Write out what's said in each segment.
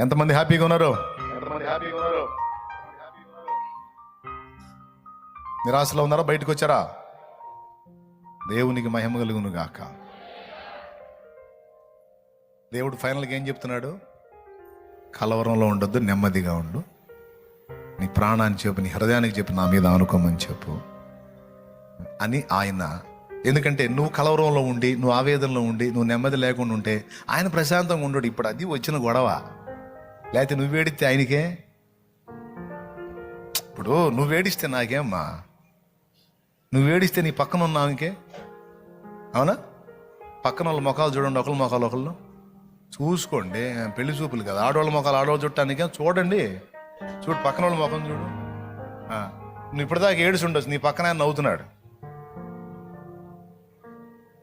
ఎంతమంది హ్యాపీగా ఉన్నారు? ఎంతమంది హ్యాపీగా ఉన్నారు? నిరాశలో ఉన్నారా? బయటకు వచ్చారా? దేవునికి మహిమ కలుగును గాక. దేవుడు ఫైనల్గా ఏం చెప్తున్నాడు? కలవరంలో ఉండొద్దు నెమ్మదిగా ఉండు. నీ ప్రాణాన్ని చెప్పు నీ హృదయానికి చెప్పు నా మీద అనుకోమని చెప్పు అని ఆయన ఎందుకంటే నువ్వు కలవరంలో ఉండి నువ్వు ఆవేదనలో ఉండి నువ్వు నెమ్మది లేకుండా ఉంటే ఆయన ప్రశాంతంగా ఉండడు. ఇప్పుడు అది వచ్చిన గొడవ. లేకపోతే నువ్వు వేడిస్తే ఆయనకే? ఇప్పుడు నువ్వు వేడిస్తే నాకేమ్మా నువ్వు వేడిస్తే నీ పక్కన ఉన్న ఆమెకే? అవునా? పక్కన వాళ్ళ ముఖాలు చూడండి ఒకళ్ళ ముఖాలు ఒకళ్ళు. చూసుకోండి పెళ్ళి చూపులు కదా. ఆడవాళ్ళ ముఖాలు ఆడవాళ్ళు చుట్టానికే చూడండి. చూడు పక్కన వాళ్ళ ముఖం చూడు. నువ్వు ఇప్పటిదాకా ఏడుచి ఉండొచ్చు. నీ పక్కన ఆయన నవ్వుతున్నాడు.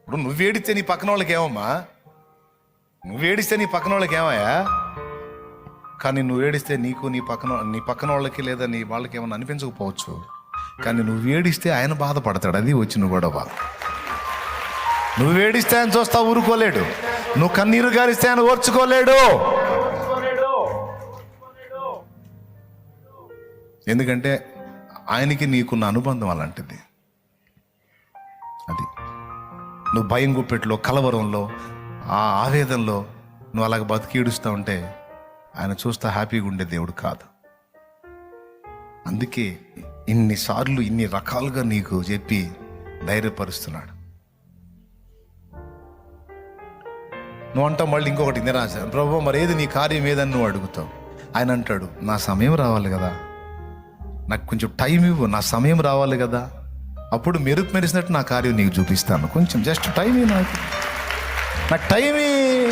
ఇప్పుడు నువ్వేడిస్తే నీ పక్కన వాళ్ళకి ఏమమ్మా? నువ్వు నీ పక్కన వాళ్ళకి ఏమయ్యా? కానీ నువ్వు ఏడిస్తే నీకు నీ పక్కన నీ పక్కన వాళ్ళకి లేదా నీ వాళ్ళకి ఏమైనా అనిపించకపోవచ్చు. కానీ నువ్వు ఏడిస్తే ఆయన బాధపడతాడు. అది వచ్చిన గొడవ. నువ్వు ఏడిస్తే ఆయన చూస్తా ఊరుకోలేడు. నువ్వు కన్నీరు గారిస్తే ఆయన ఓర్చుకోలేడు. ఎందుకంటే ఆయనకి నీకున్న అనుబంధం అలాంటిది. అది. నువ్వు భయం గుప్పెట్లో కలవరంలో ఆ ఆవేదనలో నువ్వు అలాగ బతికి ఏడుస్తూ ఉంటే ఆయన చూస్తే హ్యాపీగా ఉండే దేవుడు కాదు. అందుకే ఇన్నిసార్లు ఇన్ని రకాలుగా నీకు చెప్పి ధైర్యపరుస్తున్నాడు. నువ్వు అంటావు మళ్ళీ ఇంకొకటి నిరాశ ప్రభు మరి ఏది నీ కార్యం ఏదని నువ్వు అడుగుతావు? ఆయన అంటాడు నా సమయం రావాలి కదా. నాకు కొంచెం టైం ఇవ్వు నా సమయం రావాలి కదా. అప్పుడు మెరుపు మెరిసినట్టు నా కార్యం నీకు చూపిస్తాను. కొంచెం జస్ట్ టైం నాకు. నాకు టైమే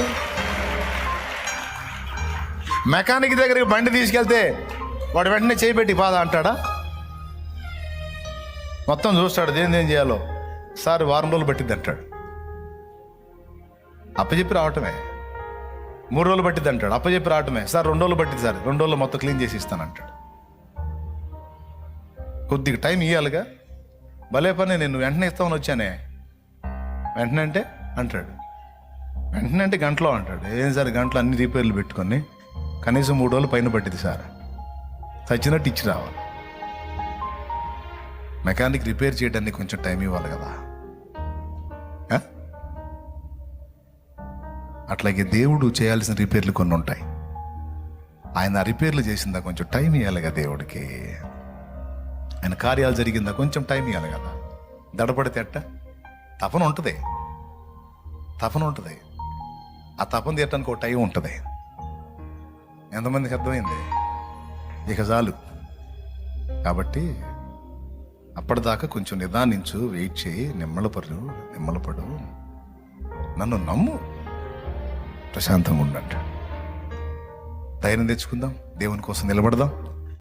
మెకానిక్ దగ్గరికి బండి తీసుకెళ్తే వాడు వెంటనే చేయబెట్టి బాధ అంటాడా? మొత్తం చూస్తాడు దేని ఏం చేయాలో. సార్ వారం రోజులు పట్టిద్ది అంటాడు. అప్పచెప్పి రావటమే. మూడు రోజులు పట్టిద్ది అంటాడు. అప్పచెప్పి రావటమే. సార్ రెండు రోజులు పట్టింది సార్. రెండు రోజులు మొత్తం క్లీన్ చేసి ఇస్తాను అంటాడు. కొద్దిగా టైం ఇవ్వాలిగా భలే పని నేను వెంటనే ఇస్తామని వచ్చానే. వెంటనే అంటే? అంటాడు. వెంటనే అంటే గంటలో అంటాడు. ఏం సార్ గంటలో అన్ని రిపేర్లు పెట్టుకొని? కనీసం మూడు రోజులు పైన పట్టింది సార్. చచ్చినట్టు ఇచ్చి రావాలి. మెకానిక్ రిపేర్ చేయడానికి కొంచెం టైం ఇవ్వాలి కదా. ఆ? అట్లాగే దేవుడు చేయాల్సిన రిపేర్లు కొన్ని ఉంటాయి. ఆయన ఆ రిపేర్లు చేసిందా కొంచెం టైం ఇవ్వాలి కదా దేవుడికి. ఆయన కార్యాలు జరిగిందా కొంచెం టైం ఇవ్వాలి కదా. దడపడితే అట్ట తపన ఉంటుంది. తపన ఉంటుంది. ఆ తపన తీయటానికి ఒక టైం ఉంటుంది. ఎంతమందికి అర్థమైంది? ఇక చాలు. కాబట్టి అప్పటిదాకా కొంచెం నిదానించు వెయిట్ చేయి నిమ్మలపడు నిమ్మలపడు నన్ను నమ్ము. ప్రశాంతంగా ఉండంట ధైర్యం తెచ్చుకుందాం. దేవుని కోసం నిలబడదాం.